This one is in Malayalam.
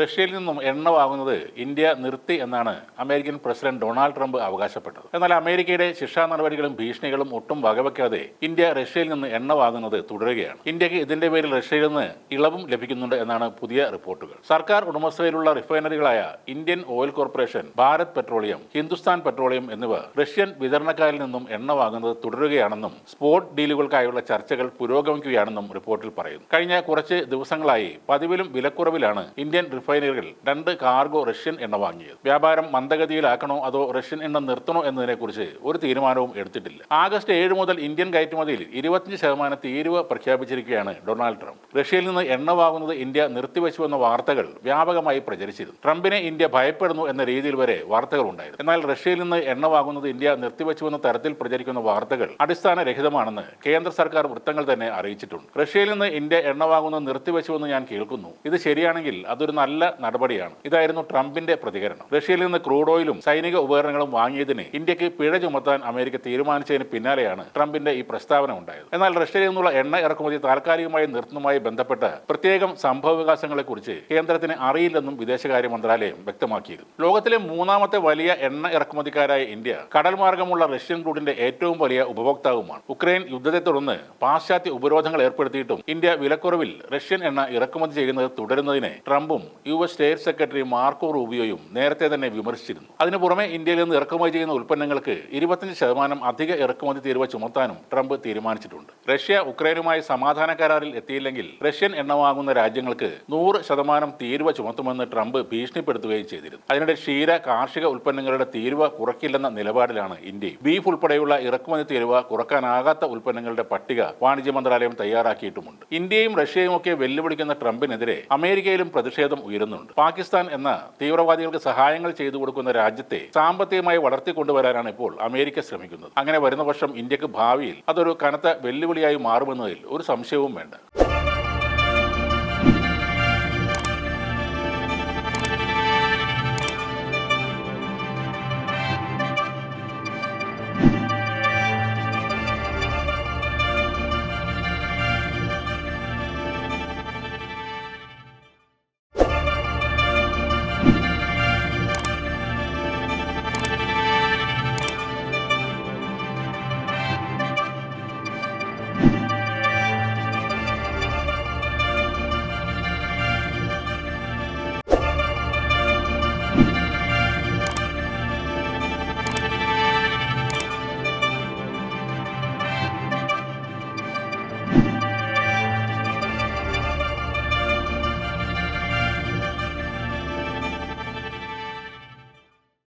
റഷ്യയിൽ നിന്നും എണ്ണ വാങ്ങുന്നത് ഇന്ത്യ നിർത്തി എന്നാണ് അമേരിക്കൻ പ്രസിഡന്റ് ഡൊണാൾഡ് ട്രംപ് അവകാശപ്പെട്ടത്. എന്നാൽ അമേരിക്കയുടെ ശിക്ഷാ നടപടികളും ഭീഷണികളും ഒട്ടും വകവയ്ക്കാതെ ഇന്ത്യ റഷ്യയിൽ നിന്ന് എണ്ണ വാങ്ങുന്നത് തുടരുകയാണ്. ഇന്ത്യയ്ക്ക് ഇതിന്റെ പേരിൽ റഷ്യയിൽ നിന്ന് ഇളവും ലഭിക്കുന്നുണ്ട് എന്നാണ് പുതിയ റിപ്പോർട്ടുകൾ. സർക്കാർ ഉടമസ്ഥതയിലുള്ള റിഫൈനറികളായ Indian Oil Corporation Bharat Petroleum Hindustan Petroleum എന്നിവ റഷ്യൻ വിതരണക്കാരിൽ നിന്നും എണ്ണ വാങ്ങുന്നത് തുടരുകയാണെന്നും സ്പോട്ട് ഡീലുകൾക്കായുള്ള ചർച്ചകൾ പുരോഗമിക്കുകയാണെന്നും റിപ്പോർട്ടിൽ പറയുന്നു. കഴിഞ്ഞ കുറച്ച് ദിവസങ്ങളായി പതിവിലും വിലക്കുറവിലാണ് ഇന്ത്യൻ റിഫൈനറികൾ രണ്ട് കാർഗോ റഷ്യൻ എണ്ണ വാങ്ങിയത്. വ്യാപാരം മന്ദഗതിയിലാക്കണോ അതോ റഷ്യൻ എണ്ണ നിർത്തണോ എന്നതിനെക്കുറിച്ച് ഒരു തീരുമാനവും എടുത്തിട്ടില്ല. ആഗസ്റ്റ് ഏഴ് മുതൽ ഇന്ത്യൻ കയറ്റുമതിയിൽ ഇരുപത്തിയഞ്ച് ശതമാനം തീരുവ പ്രഖ്യാപിച്ചിരിക്കുകയാണ് ഡൊണാൾഡ് ട്രംപ്. റഷ്യയിൽ നിന്ന് എണ്ണ വാങ്ങുന്നത് ഇന്ത്യ നിർത്തിവെച്ചുവെന്ന വാർത്തകൾ വ്യാപകമായി പ്രചരിച്ചിരുന്നു. ട്രംപിനെ ഇന്ത്യ ഭയപ്പെടുന്നു എന്ന രീതിയിൽ വരെ വാർത്തകൾ ഉണ്ടായിരുന്നു എന്നാൽ റഷ്യയിൽ നിന്ന് എണ്ണ വാങ്ങുന്നത് ഇന്ത്യ നിർത്തിവെച്ചുവെന്ന തരത്തിൽ പ്രചരിക്കുന്ന വാർത്തകൾ അടിസ്ഥാന രഹിതമാണെന്ന് കേന്ദ്ര സർക്കാർ വൃത്തങ്ങൾ തന്നെ അറിയിച്ചിട്ടുണ്ട്. റഷ്യയിൽ നിന്ന് ഇന്ത്യ എണ്ണ വാങ്ങുന്നത് നിർത്തിവെച്ചുവെന്ന് ഞാൻ കേൾക്കുന്നു. ഇത് ശരിയാണെങ്കിൽ അതൊരു നല്ല നടപടിയാണ്. ഇതായിരുന്നു ട്രംപിന്റെ പ്രതികരണം. റഷ്യയിൽ നിന്ന് ക്രൂഡ് ഓയിലും സൈനിക ഉപകരണങ്ങളും വാങ്ങിയതിന് ഇന്ത്യയ്ക്ക് പിഴ ചുമത്താൻ അമേരിക്ക തീരുമാനിച്ചതിന് പിന്നാലെയാണ് ട്രംപിന്റെ ഈ പ്രസ്താവന ഉണ്ടായത്. എന്നാൽ റഷ്യയിൽ നിന്നുള്ള എണ്ണ ഇറക്കുമതി താൽക്കാലികമായി നിർത്തുന്നതുമായി ബന്ധപ്പെട്ട് പ്രത്യേകം സംഭവവികാസങ്ങളെക്കുറിച്ച് കേന്ദ്രത്തിന് അറിയില്ലെന്നും വിദേശകാര്യ മന്ത്രാലയം വ്യക്തമാക്കിയിരുന്നു ലോകത്തിലെ മൂന്നാമത്തെ വലിയ എണ്ണ ഇറക്കുമതിക്കാരായ ഇന്ത്യ കടൽ മാർഗമുള്ള റഷ്യൻ ക്രൂഡിന്റെ ഏറ്റവും വലിയ ഉപഭോക്താവുമാണ്. ഉക്രൈൻ യുദ്ധത്തെ തുടർന്ന് പാശ്ചാത്യ ഉപരോധങ്ങൾ ഏർപ്പെടുത്തിയിട്ടും ഇന്ത്യ വിലക്കുറവിൽ റഷ്യൻ എണ്ണ ഇറക്കുമതി ചെയ്യുന്നത് തുടരുന്നതിനെ ട്രംപും U S state secretary Marco റൂബിയോയും നേരത്തെ തന്നെ വിമർശിച്ചിരുന്നു. അതിനു പുറമെ ഇന്ത്യയിൽ നിന്ന് ഇറക്കുമതി ചെയ്യുന്ന ഉൽപ്പന്നങ്ങൾക്ക് ഇരുപത്തഞ്ച് ശതമാനം അധിക ഇറക്കുമതി തീരുവ ചുമത്താനും ട്രംപ് തീരുമാനിച്ചിട്ടുണ്ട്. റഷ്യ ഉക്രൈനുമായി സമാധാന കരാറിൽ എത്തിയില്ലെങ്കിൽ റഷ്യൻ എണ്ണ വാങ്ങുന്ന രാജ്യങ്ങൾക്ക് നൂറ് ശതമാനം തീരുവ ചുമത്തുമെന്ന് ട്രംപ് ഭീഷണിപ്പെടുത്തുകയും ചെയ്തിരുന്നു. അതിനിടെ ക്ഷീര കാർഷിക ഉൽപ്പന്നങ്ങളുടെ തീരുവ കുറയ്ക്കില്ലെന്ന നിലപാടിലാണ് ഇന്ത്യ ബീഫ് ഉൾപ്പെടെയുള്ള ഇറക്കുമതി തീരുവ കുറക്കാനാകാത്ത ഉൽപ്പന്നങ്ങളുടെ പട്ടിക വാണിജ്യ മന്ത്രാലയം തയ്യാറാക്കിയിട്ടുമുണ്ട്. ഇന്ത്യയും റഷ്യയും ഒക്കെ വെല്ലുവിളിക്കുന്ന ട്രംപിനെതിരെ അമേരിക്കയിലും പ്രതിഷേധം ഉയരുന്നുണ്ട് പാകിസ്ഥാൻ എന്ന തീവ്രവാദികൾക്ക് സഹായങ്ങൾ ചെയ്തു കൊടുക്കുന്ന രാജ്യത്തെ സാമ്പത്തികമായി വളർത്തിക്കൊണ്ടുവരാനാണ് ഇപ്പോൾ അമേരിക്ക ശ്രമിക്കുന്നത്. അങ്ങനെ വരുന്ന വർഷം ഇന്ത്യയ്ക്ക് ഭാവിയിൽ അതൊരു കനത്ത വെല്ലുവിളിയായി മാറുമെന്നതിൽ ഒരു സംശയവും വേണ്ട.